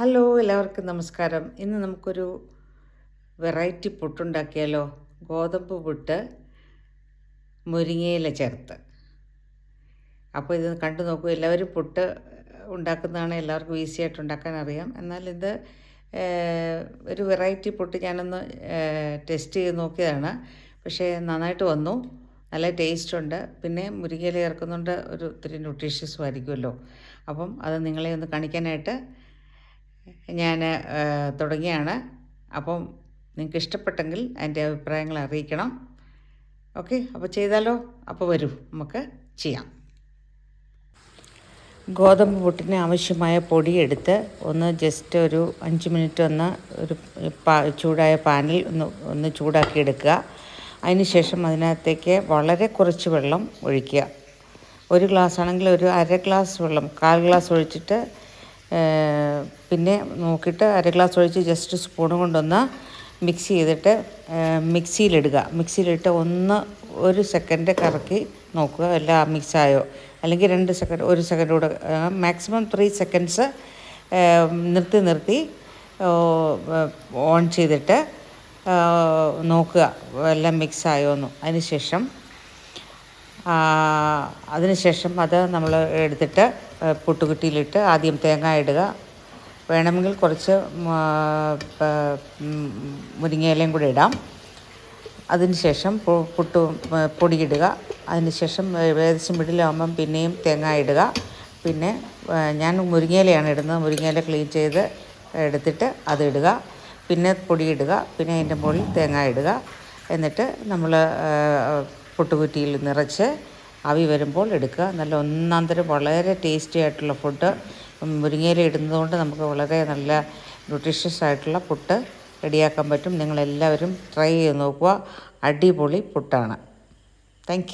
Hello എല്ലാവർക്കും നമസ്കാരം. ഇന്ന് നമുക്കൊരു വെറൈറ്റി പുട്ടുണ്ടാക്കിയാലോ? ഗോതമ്പ് പുട്ട് മുരിങ്ങയില ചേർത്ത്. അപ്പോൾ ഇത് കണ്ടു നോക്കൂ എല്ലാവരും പുട്ട് ഉണ്ടാക്കുന്നതാണ് എല്ലാവർക്കും ഈസി ആയിട്ട് ഉണ്ടാക്കാൻ അറിയാം. എന്നാൽ ഇത് ഒരു വെറൈറ്റി പുട്ട് ഞാനൊന്ന് ടെസ്റ്റ് ചെയ്ത് നോക്കിയതാണ്. പക്ഷേ നന്നായിട്ട് വന്നു. നല്ല ടേസ്റ്റ് ഉണ്ട്. പിന്നെ മുരിങ്ങയില ചേർക്കുന്നുണ്ട്. ഒരു ഒത്തിരി ന്യൂട്രീഷ്യസും ആയിരിക്കുമല്ലോ. അപ്പം അത് നിങ്ങളെ ഒന്ന് കാണിക്കാനായിട്ട് ഞാൻ തുടങ്ങിയാണ്. അപ്പം നിങ്ങൾക്ക് ഇഷ്ടപ്പെട്ടെങ്കിൽ എന്റെ അഭിപ്രായങ്ങൾ അറിയിക്കണം. ഓക്കെ അപ്പോൾ ചെയ്താലോ? അപ്പോൾ വരൂ നമുക്ക് ചെയ്യാം. ഗോതമ്പ് പുട്ടിന് ആവശ്യമായ പൊടി എടുത്ത് ഒന്ന് ജസ്റ്റ് ഒരു അഞ്ച് മിനിറ്റ് ഒന്ന് ഒരു പാ ചൂടായ പാനിൽ ഒന്ന് ഒന്ന് ചൂടാക്കി എടുക്കുക. അതിനുശേഷം അതിനകത്തേക്ക് വളരെ കുറച്ച് വെള്ളം ഒഴിക്കുക. ഒരു ഗ്ലാസ് ആണെങ്കിൽ ഒരു അര ഗ്ലാസ് വെള്ളം കാൽ ഗ്ലാസ് ഒഴിച്ചിട്ട് പിന്നെ നോക്കിയിട്ട് അര ഗ്ലാസ് ഒഴിച്ച് ജസ്റ്റ് സ്പൂൺ കൊണ്ടൊന്ന് മിക്സ് ചെയ്തിട്ട് മിക്സിയിലിടുക. മിക്സിയിലിട്ട് ഒന്ന് ഒരു സെക്കൻഡ് കറക്കി നോക്കുക എല്ലാം മിക്സായോ അല്ലെങ്കിൽ രണ്ട് സെക്കൻഡ് ഒരു സെക്കൻഡ് കൂടെ മാക്സിമം ത്രീ സെക്കൻഡ്സ് നിർത്തി നിർത്തി ഓൺ ചെയ്തിട്ട് നോക്കുക എല്ലാം മിക്സ് ആയോ എന്ന് അതിനുശേഷം അതിനുശേഷം അത് നമ്മൾ എടുത്തിട്ട് പുട്ടുകുറ്റിയിലിട്ട് ആദ്യം തേങ്ങ ഇടുക. വേണമെങ്കിൽ കുറച്ച് മുരിങ്ങയിലയും കൂടി ഇടാം. അതിനുശേഷം പുട്ട് പൊടിയിടുക. അതിനുശേഷം ഏകദേശം മിഡിലാകുമ്പം പിന്നെയും തേങ്ങ ഇടുക. പിന്നെ ഞാൻ മുരിങ്ങയിലയാണ് ഇടുന്നത്. മുരിങ്ങയില ക്ലീൻ ചെയ്ത് എടുത്തിട്ട് അത് ഇടുക. പിന്നെ പൊടിയിടുക. പിന്നെ അതിന്റെ മുകളിൽ തേങ്ങ ഇടുക. എന്നിട്ട് നമ്മൾ പുട്ടുകുറ്റിയിൽ നിറച്ച് ആവി വരുമ്പോൾ എടുക്കുക. നല്ല ഒന്നാം തരം വളരെ ടേസ്റ്റി ആയിട്ടുള്ള ഫുഡ്. മുരിങ്ങയില ഇടുന്നതുകൊണ്ട് നമുക്ക് വളരെ നല്ല ന്യൂട്രീഷ്യസ് ആയിട്ടുള്ള പുട്ട് റെഡിയാക്കാൻ പറ്റും. നിങ്ങളെല്ലാവരും ട്രൈ ചെയ്ത് നോക്കുക. അടിപൊളി പുട്ടാണ്. താങ്ക്